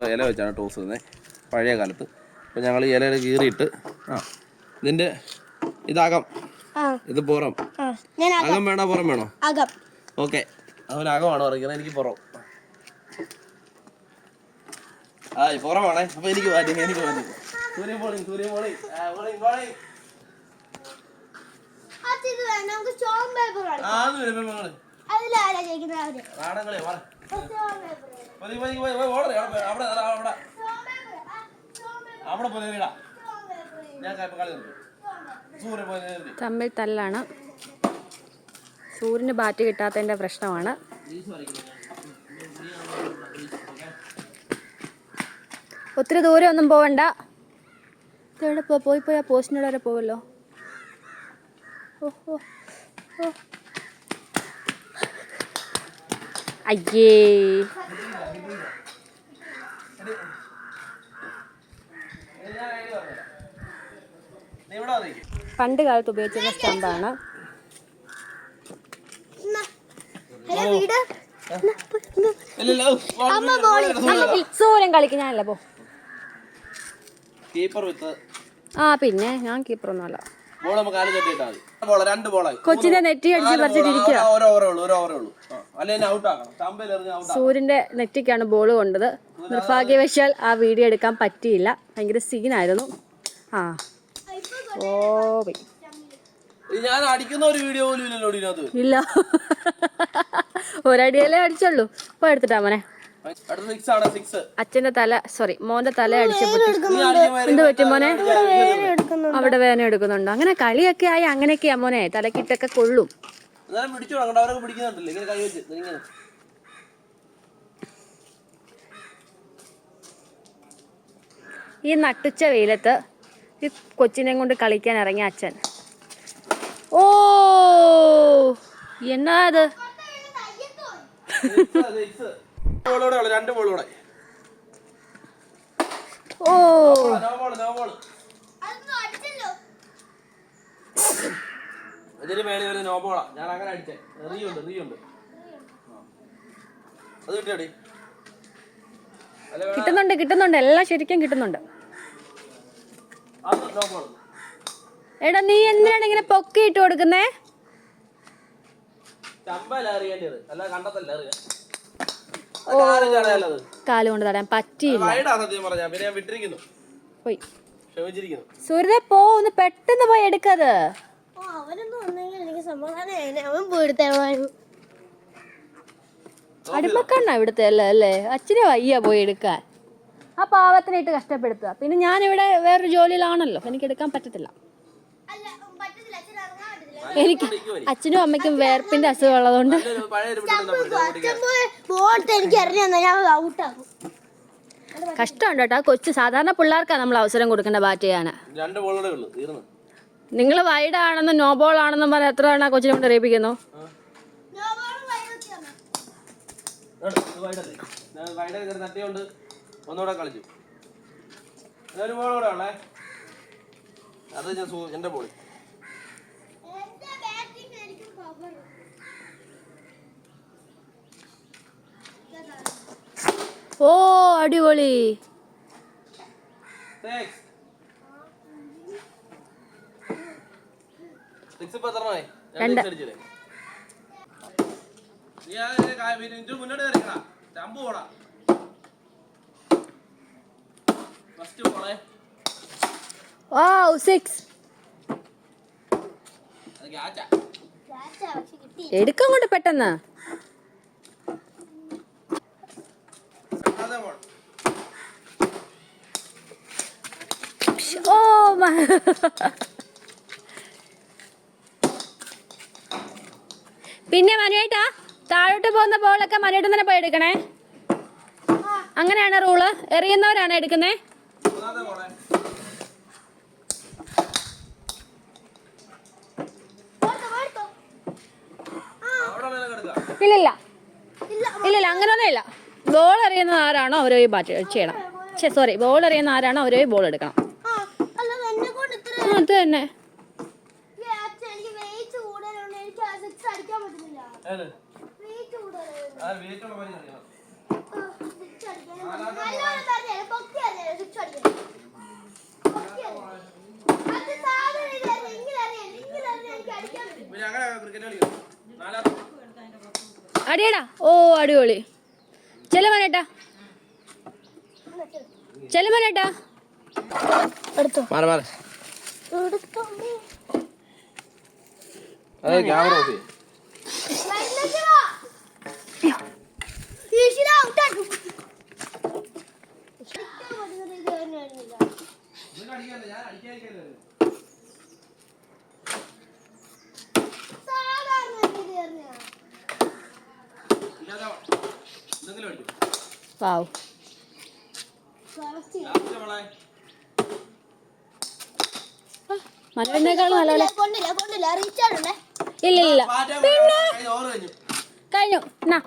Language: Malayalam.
ഇല വെച്ചാണ് ടോസ് ചെയ്യുന്നത് പഴയ കാലത്ത്. അപ്പോൾ ഞങ്ങൾ ഈ ഇലയിൽ കീറിയിട്ട് ആ. ഇതിന്റെ ഇതകം. ആ. ഇത് പുറം. ആ. ഞാൻ അകം വേണോ? പുറം വേണോ? ഓക്കെ. അതുപോലെ അകമാണോ പറയുന്നത് എനിക്ക് പുറം. ആ പുറമാണേ. അപ്പൊ എനിക്ക് മാറ്റി എനിക്ക് മാറ്റി പേപ്പർ ആ അത് വരുമ്പോ മകൾ അതിലാരാ ജയിക്കുന്നത് അവർ. നാടങ്ങളെ വാ. സ്റ്റോൺ പേപ്പർ പോയി പോയി അവിടെ അവിടെ അവിടെ. പോയി തമ്മിൽ തല്ലാണ്. സൂര്യന് ബാറ്റ് കിട്ടാത്തതിന്റെ പ്രശ്നമാണ്. ഒത്തിരി ദൂരം ഒന്നും പോവണ്ട. ഇതെവിടെ പോയി പോയി ആ പോസ്റ്റിനോട് വരെ പോവല്ലോ. ഓ ഓ ഓ. അയ്യേ. പണ്ട് കാലത്ത് ഉപയോഗിച്ചിരുന്ന സ്റ്റമ്പാണ്. സൂര്യൻ കളിക്കും ഞാനല്ല പോ. ആ പിന്നെ ഞാൻ കീപ്പറൊന്നുമല്ല ബോൾ നമുക്ക് കാലം തട്ടിയിട്ടാ മതി. ബോൾ രണ്ട് ബോളായി കൊച്ചിനെ നെറ്റി അടിച്ച് പറിച്ചിട്ടിരിക്കുക ഒരു ഓവറേ ഉള്ളൂ ഒരു ഓവറേ ഉള്ളൂ. ആ, ഔട്ട് ആക്കണം. ചമ്പയിൽ എറിഞ്ഞ് ഔട്ട് സൂര്യന്റെ നെറ്റിക്കാണ് ബോൾ കൊണ്ടത്. നിർഭാഗ്യവശാൽ ആ വീഡിയോ എടുക്കാൻ പറ്റിയില്ല. ഭയങ്കര സീനായിരുന്നു ആ. ഞാൻ അടിക്കുന്ന ഒരു വീഡിയോ പോലും ഇല്ലല്ലോ ഇതിനകത്ത് ഇല്ല. ഒരടിയല്ലേ അടിച്ചുള്ളൂ. ഇപ്പൊ എടുത്തിട്ടാ മോനെ. അച്ഛന്റെ തല സോറി മോന്റെ തല അടിച്ച് പൊട്ടി. നീ അടിക്കുമ്പോ എന്ത് പറ്റും മോനെ? അവിടെ വേദന എടുക്കുന്നുണ്ടോ. അങ്ങനെ കളിയൊക്കെ ആയി അങ്ങനെയൊക്കെയാ മോനെ. തലക്കിട്ടൊക്കെ കൊള്ളും. ഈ നട്ടുച്ച വെയിലത്ത് ഈ കൊച്ചിനെ കൊണ്ട് കളിക്കാൻ ഇറങ്ങിയ അച്ഛൻ. ഓ എന്നാ അത്? ഓ. ഞാൻ അങ്ങനെ അത് കിട്ടുന്നുണ്ട് കിട്ടുന്നുണ്ട്. എല്ലാം ശരിക്കും കിട്ടുന്നുണ്ട്. എടാ നീ എന്തിനാണ് ഇങ്ങനെ പൊക്കി ഇട്ട് കൊടുക്കുന്നേ? കാൽ കൊണ്ട് തടയാൻ പറ്റിയില്ല. പോയി. സൂര്യനെ പോ ഒന്ന് പെട്ടെന്ന് പോയി എടുക്കത്. അടുപ്പക്കണ്ണ ഇവിടുത്തെ അല്ലേ അല്ലേ? അച്ഛനെ വയ്യ പോയി എടുക്കാൻ. ആ പാവത്തിനായിട്ട് കഷ്ടപ്പെടുത്തുക. പിന്നെ ഞാനിവിടെ വേറൊരു ജോലിയിലാണല്ലോ എനിക്ക് എടുക്കാൻ പറ്റത്തില്ല. എനിക്ക് അച്ഛനും അമ്മയ്ക്കും വേർപ്പിന്റെ അസുഖം ഉള്ളതുകൊണ്ട് എനിക്ക് എറിഞ്ഞു ഞാൻ ഔട്ടാകും. കഷ്ടമുണ്ട് കേട്ടോ. കൊച്ചു സാധാരണ പിള്ളേർക്കാണ് നമ്മൾ അവസരം കൊടുക്കേണ്ട ബാറ്റ് ചെയ്യാൻ. രണ്ട് ബോളോടെ തീർന്നു. നിങ്ങൾ വൈഡ് ആണെന്നും നോ ബോൾ ആണെന്നും പറഞ്ഞാൽ എത്ര തവണ കൊച്ചിനെ കൊണ്ട് അറിയിപ്പിക്കുന്നു വൈഡ് ഞാൻ വൈഡ തട്ടിയോണ്ട്. ഒന്നുകൂടെ കളിച്ചു. ഒരു ബോളോടെ ഉള്ളേ അത് ഞാൻ സൂ എന്റെ ബോളി ഓ അടിപൊളി. മുന്നോട്ട് ഇപ്പൊ ചമ്പ് രണ്ട്. അടിച്ചില്ലേ നീ ആ ഇതിന്റെ കാ- പിന്നെ ഇതിന്റെ മുന്നോട്ട് കയറിക്കടാ ചമ്പ് പോടാ ഫസ്റ്റ് ഓ സിക്സ് ക്യാച്ചാ എടുക്കാൻ കൊണ്ട് പെട്ടെന്ന്. അതെ ഓ പിന്നെ മനുവേട്ടാ താഴോട്ട് പോകുന്ന ബോളൊക്കെ മനുവേട്ടൻ തന്നെ പോയി എടുക്കണേ? അങ്ങനെയാണ് റൂൾ എറിയുന്നവരാണ് എടുക്കുന്നേ? ഇല്ലില്ല. ഇല്ലില്ല അങ്ങനെയൊന്നും ഇല്ല. ബോൾ അറിയുന്ന ആരാണോ അവരോ ഈ ബാറ്റ് ചെയ്യണം. സോറി ബോൾ അറിയുന്ന ആരാണോ അവരോ ഈ ബോൾ എടുക്കണം. ആ എന്നെ കൊണ്ട് ഇത്ര ആ, അത് തന്നെ. ഈ അച്ഛൻ അല്ലേ വെയിറ്റ് കൂടുതലുണ്ട് എനിക്ക് സിക്സ് അടിക്കാൻ പറ്റുന്നില്ല ഏത് വെയിറ്റ് കൂടുതലുണ്ട് ആ വീട്ടിലുള്ള പണി കളിക്കണം സിക്സ് അടിക്കാൻ നല്ലോണം അടിയടാ. ഓ അടിപൊളി. ചെലമനേട്ടാ ചെലമനേട്ടാ മാറി വാവ്. മനുവിനേക്കാളും നല്ല ഇല്ല ഇല്ല പിന്നെ കഴിഞ്ഞു. കഴിഞ്ഞു. എന്നാ.